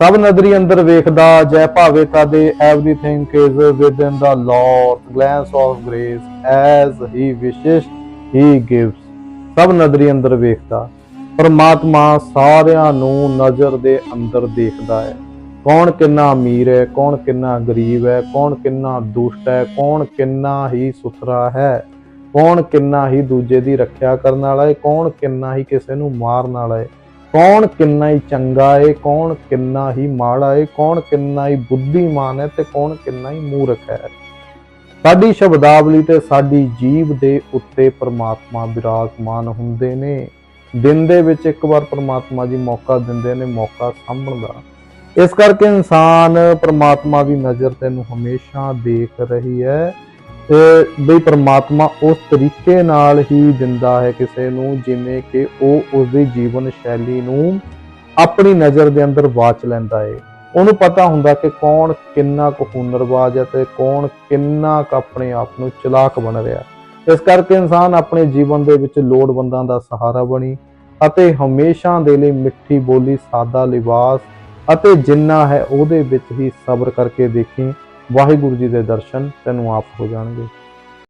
ਸਭ ਨਦਰੀ ਅੰਦਰ ਵੇਖਦਾ, ਜੈ ਭਾਵੇ ਤਦੇ everything is within the lord glance of grace, as he ਵਿਸ਼ੇਸ਼ ਹੀ ਗਿਵਸ। ਸਭ ਨਦਰੀ ਅੰਦਰ ਵੇਖਦਾ, ਪਰਮਾਤਮਾ ਸਾਰਿਆਂ ਨੂੰ ਨਜ਼ਰ ਦੇ ਅੰਦਰ ਦੇਖਦਾ ਹੈ। ਕੌਣ ਕਿੰਨਾ ਅਮੀਰ ਹੈ, ਕੌਣ ਕਿੰਨਾ ਗਰੀਬ ਹੈ, ਕੌਣ ਕਿੰਨਾ ਦੁਸ਼ਟ ਹੈ, ਕੌਣ ਕਿੰਨਾ ਹੀ ਸੁਥਰਾ ਹੈ, ਕੌਣ ਕਿੰਨਾ ਹੀ ਦੂਜੇ ਦੀ ਰੱਖਿਆ ਕਰਨ ਵਾਲਾ ਹੈ, ਕੌਣ ਕਿੰਨਾ ਹੀ ਕਿਸੇ ਨੂੰ ਮਾਰਨ ਵਾਲਾ ਹੈ। ਕੌਣ ਕਿੰਨਾ ਹੀ ਚੰਗਾ ਏ, ਕੌਣ ਕਿੰਨਾ ਹੀ ਮਾੜਾ ਏ, ਕੌਣ ਕਿੰਨਾ ਹੀ ਬੁੱਧੀਮਾਨ ਹੈ ਤੇ ਕੌਣ ਕਿੰਨਾ ਹੀ ਮੂਰਖ ਹੈ। ਸਾਡੀ ਸ਼ਬਦਾਵਲੀ ਤੇ ਸਾਡੀ ਜੀਭ ਦੇ ਉੱਤੇ ਪ੍ਰਮਾਤਮਾ ਵਿਰਾਜਮਾਨ ਹੁੰਦੇ ਨੇ। ਦਿਨ ਦੇ ਵਿੱਚ ਇੱਕ ਵਾਰ ਪ੍ਰਮਾਤਮਾ ਜੀ ਮੌਕਾ ਦਿੰਦੇ ਨੇ, ਮੌਕਾ ਸਾਂਭਣ ਦਾ। ਇਸ ਕਰਕੇ ਇਨਸਾਨ ਪ੍ਰਮਾਤਮਾ ਦੀ ਨਜ਼ਰ ਤੈਨੂੰ ਹਮੇਸ਼ਾ ਦੇਖ ਰਹੀ ਹੈ। ਬਈ ਪਰਮਾਤਮਾ ਉਸ ਤਰੀਕੇ ਨਾਲ ਹੀ ਦਿੰਦਾ ਹੈ ਕਿਸੇ ਨੂੰ, ਜਿਵੇਂ ਕਿ ਉਹ ਉਸ ਦੀ ਜੀਵਨ ਸ਼ੈਲੀ ਨੂੰ ਆਪਣੀ ਨਜ਼ਰ ਦੇ ਅੰਦਰ ਵਾਚ ਲੈਂਦਾ ਹੈ ਉਹਨੂੰ ਪਤਾ ਹੁੰਦਾ ਕਿ ਕੌਣ ਕਿੰਨਾ ਕੁ ਹੁਨਰਬਾਜ਼ ਹੈ ਤੇ ਕੌਣ ਕਿੰਨਾ ਕੁ ਆਪਣੇ ਆਪ ਨੂੰ ਚਲਾਕ ਬਣ ਰਿਹਾ। ਇਸ ਕਰਕੇ ਇਨਸਾਨ ਆਪਣੇ ਜੀਵਨ ਦੇ ਵਿੱਚ ਲੋੜਵੰਦਾਂ ਦਾ ਸਹਾਰਾ ਬਣੀ ਅਤੇ ਹਮੇਸ਼ਾ ਦੇ ਲਈ ਮਿੱਠੀ ਬੋਲੀ, ਸਾਦਾ ਲਿਬਾਸ ਅਤੇ ਜਿੰਨਾ ਹੈ ਉਹਦੇ ਵਿੱਚ ਹੀ ਸਬਰ ਕਰਕੇ ਦੇਖੀ ਵਾਹਿਗੁਰੂ ਜੀ ਦੇ ਦਰਸ਼ਨ ਤੈਨੂੰ ਆਪ ਹੋ ਜਾਣਗੇ।